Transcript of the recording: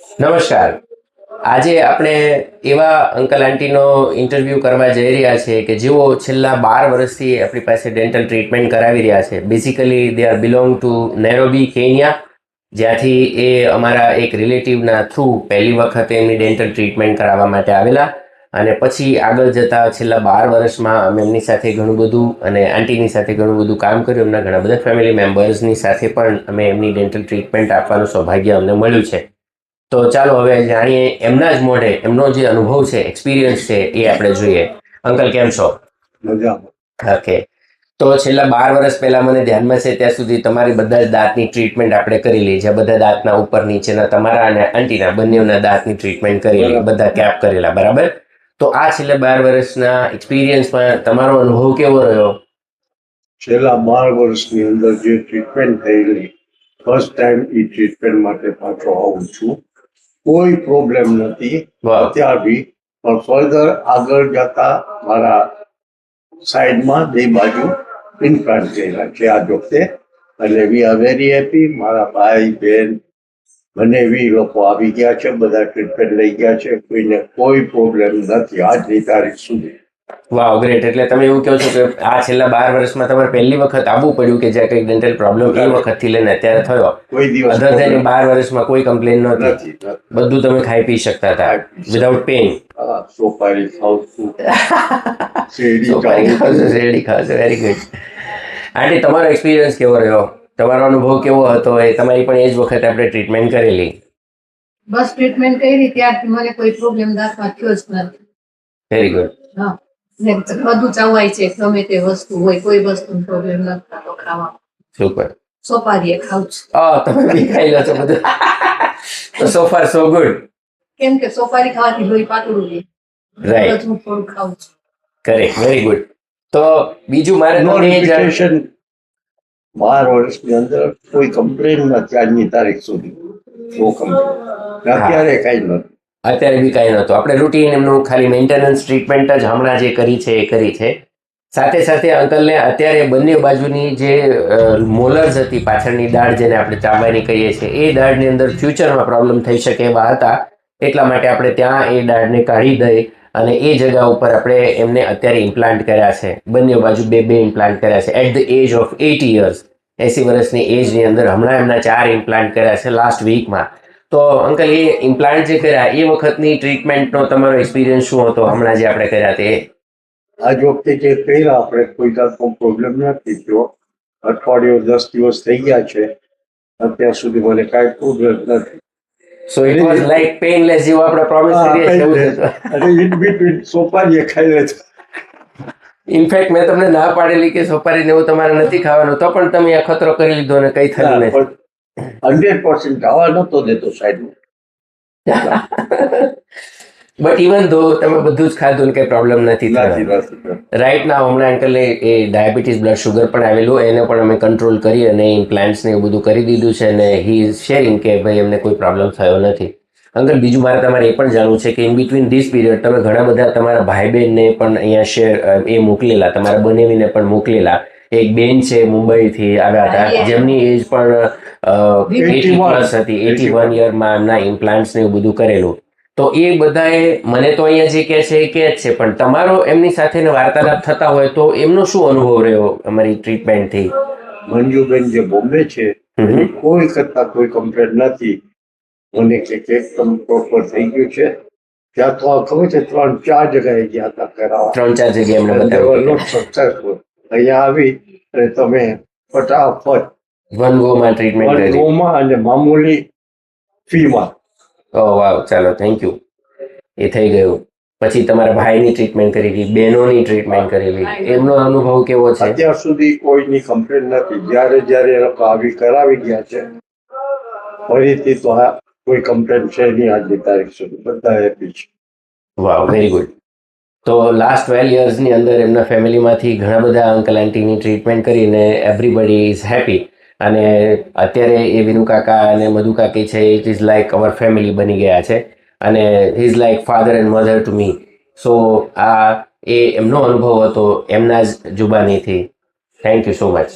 નમસ્કાર. આજે આપણે એવા અંકલ આંટીનો ઇન્ટરવ્યૂ કરવા જઈ રહ્યા છે કે જેઓ છેલ્લા બાર વર્ષથી આપણી પાસે ડેન્ટલ ટ્રીટમેન્ટ કરાવી રહ્યા છે. Basically they are belong to Nairobi Kenya જ્યાંથી એ અમારા એક રિલેટિવના થ્રુ પહેલી વખત એમની ડેન્ટલ ટ્રીટમેન્ટ કરાવવા માટે આવેલા. અને પછી આગળ જતા છેલ્લા બાર વર્ષમાં અમે એમની સાથે ઘણું બધું અને આંટીની સાથે ઘણું બધું કામ કર્યું. એમના ઘણા બધા ફેમિલી મેમ્બર્સની સાથે પણ અમે એમની ડેન્ટલ ટ્રીટમેન્ટ આપવાનું સૌભાગ્ય અમને મળ્યું છે. તો ચાલો હવે જાણીએ એમના જ મોઢે એમનો જે અનુભવ છે એક્સપિરિયન્સ છે એ આપણે જોઈએ. અંકલ કેમ છો? ઓકે. તો છેલ્લા બાર વર્ષ પહેલા મને ધ્યાનમાં છે ત્યાં સુધી તમારી બધા જ દાંતની ટ્રીટમેન્ટ આપણે કરેલી છે. બધા દાંતના ઉપર નીચેના તમારા અને આંટીના બંનેના દાંતની ટ્રીટમેન્ટ કરેલી. બધા કેપ કરેલા બરાબર? તો આ છેલ્લા બાર વર્ષના એક્સપિરિયન્સમાં તમારો અનુભવ કેવો રહ્યો? છેલ્લા બાર વર્ષની અંદર જે ટ્રીટમેન્ટ થયેલી ફર્સ્ટ ટાઈમ એ ટ્રીટમેન્ટ માટે પાછો આવું છું. કોઈ પ્રોબ્લેમ નથી. અત્યાર બી પણ ફર્ધર આગળ જતા મારા સાઈડમાં બે બાજુ ઇન્ફ્રાન્ટ થયેલા છે આ વખતે. એટલે વી આર વેરી હેપી મારા ભાઈ બહેન મને વી લોકો આવી ગયા છે બધા ટ્રીટમેન્ટ લઈ ગયા છે. કોઈને કોઈ પ્રોબ્લેમ નથી. આજની તારીખ સુધી. વાવ ગ્રેટ એટલે તમે એવું કહો છો કે આ છેલ્લા બાર વર્ષમાં તમારે પહેલી વખત આવવું પડ્યું કે જ્યાં કંઈક ડેન્ટલ પ્રોબ્લેમ એ વખતથી લઈને અત્યારે થયો? કોઈ દિવસ અધર દેન બાર વર્ષમાં કોઈ કમ્પ્લેન નહોતી. બધું તમે ખાઈ પી શકતા હતા. વિધાઉટ પેઇન સોપારી ખાવ છું. શેરડી ખાવ છો. વેરી ગુડ આંટી તમારો એક્સપિરિયન્સ કેવો રહ્યો? તમારો અનુભવ કેવો હતો? એ તમારી પણ એ જ વખતે આપણે ટ્રીટમેન્ટ કરેલી. બસ ટ્રીટમેન્ટ કરી ત્યારથી મને કોઈ પ્રોબ્લેમ દાંતમાં થયો જ નથી. વેરી ગુડ હા. બધું ચવાય છે ગમે તે વસ્તુ હોય કોઈ વસ્તુ પ્રોબ્લેમ નથી તો ખાવા સુપર સોપારીએ ખાવ છું આ તમે બી ખાઈ લો છો બધું. તો સો ફાર સો ગુડ કેમ કે સોપારી ખાવાથી લોહી પાતળું રહે. રાઈટ હું થોડું ખાઉં છું. કરેક્ટ વેરી ગુડ તો બીજું મારે નોટિફિકેશન બાર વર્ષની અંદર કોઈ કમ્પ્લેન નથી આજની તારીખ સુધી. નો કમ્પ્લેન અત્યારે કઈ નથી. અત્યારે બી કાંઈ નહોતું. આપણે રૂટીન એમનું ખાલી મેન્ટેનન્સ ટ્રીટમેન્ટ જ હમણાં જે કરી છે એ કરી છે. સાથે સાથે અંકલને અત્યારે બંને બાજુની જે મોલર્સ હતી, પાછળની દાઢ જેને આપણે ચામડાની કહીએ છીએ, એ દાઢની અંદર ફ્યુચરમાં પ્રોબ્લેમ થઈ શકે એવા હતા. એટલા માટે આપણે ત્યાં એ દાઢને કાઢી દઈ અને એ જગા ઉપર આપણે એમને અત્યારે ઇમ્પ્લાન્ટ કર્યા છે. બંને બાજુ બે બે ઇમ્પ્લાન્ટ કર્યા છે. At the age of eighty years એસી વર્ષની એજની અંદર હમણાં એમના ચાર ઇમ્પ્લાન્ટ કર્યા છે લાસ્ટ વીકમાં તો અંકલ એ ઇમ્પ્લાન્ટ જે કર્યા એ વખતની ટ્રીટમેન્ટનો તમારો એક્સપિરિયન્સ શું હતો? હમણાં જે આપણે કર્યા તે? આજ વખતે જે કર્યા આપણે કોઈ જાતનો પ્રોબ્લેમ નથી થયો. અઠવાડિયું દસ દિવસ થઈ ગયા છે. અત્યાર સુધી મને કાંઈ પ્રોબ્લેમ નથી. So it was like painless જેવું આપણે પ્રોમિસ કરીએ છીએ. અને ઇન બિટવીન સોપારીએ ખાઈ લે ઇનફેક્ટ મેં તમને ના પાડેલી કે સોપારી ને એવું તમારે નથી ખાવાનું તો પણ તમે આ ખતરો કરી લીધો અને કઈ થયું નથી હંડ્રેડ પર્સન્ટ ખાવા નતો દેતો સાહેબ. બટ ઇવન ધો તમે બધું જ ખાધું ને કઈ પ્રોબ્લેમ નથી રાઈટ ના હમણાં અંકલે એ ડાયાબિટીસ બ્લડ શુગર પણ આવેલું એને પણ અમે કંટ્રોલ કરી અને ઇમ્પ્લાન્ટ્સ ને એવું બધું કરી દીધું છે અને હી ઇઝ શેરિંગ કે ભાઈ એમને કોઈ પ્રોબ્લેમ થયો નથી. અંકલ બીજું મારે તમારે એ પણ જાણવું છે કે ઇન બિટવીન ધીસ પીરિયડ તમે ઘણા બધા તમારા ભાઈ બહેનને પણ અહીંયા શેર એ મોકલેલા તમારા બનેવીને પણ મોકલેલા. એક બેન છે મુંબઈથી આવ્યા હતા. જેમની એજ પણ એટી 81 પ્લસ હતી. એટી વન યરમાં એમના ઇમ્પ્લાન્ટ્સ ને એવું બધું કરેલું. તો એ બધાએ મને તો અહીંયા જે કહે છે એ કહે જ છે પણ તમારો એમની સાથે વાર્તાલાપ થતા હોય તો એમનો શું અનુભવ રહ્યો અમારી ટ્રીટમેન્ટથી મંજુબેન જે બોમ્બે છે કોઈ કરતા કોઈ કમ્પ્લેન નથી. મને કે કે એકદમ પ્રોપર થઈ ગયું છે. ત્યાં તો ખબર છે ત્રણ ચાર જગ્યાએ ગયા હતા કરાવવા. ત્રણ ચાર જગ્યાએ એમને બતાવ્યું. અહીંયા આવી અને તમે ફટાફટ વન ગોમાં ટ્રીટમેન્ટ કરી ગોમાં અને મામૂલી ફીમાં. ઓ વાવ ચાલો થેન્ક યુ એ થઈ ગયું. પછી તમારા ભાઈની ટ્રીટમેન્ટ કરેલી બહેનોની ટ્રીટમેન્ટ કરેલી. એમનો અનુભવ કેવો છે? અત્યાર સુધી કોઈની કમ્પ્લેન નથી. જ્યારે જ્યારે એ લોકો આવી કરાવી ગયા છે ફરીથી તો આ કોઈ કમ્પ્લેન છે નહીં. આજની તારીખ સુધી. બધા હેપી છે. વાવ વેરી ગુડ તો લાસ્ટ ટ્વેલ્વ યર્સની અંદર એમના ફેમિલીમાંથી ઘણા બધા અંકલ આંટીની ટ્રીટમેન્ટ કરીને એવરીબડી ઇઝ હેપી અને અત્યારે એ વિનુ કાકા અને મધુ કાકી છે it is like our family બની ગયા છે. અને is like father and mother to me so આ એ એમનો અનુભવ હતો એમના જ જુબાનીથી. Thank you so much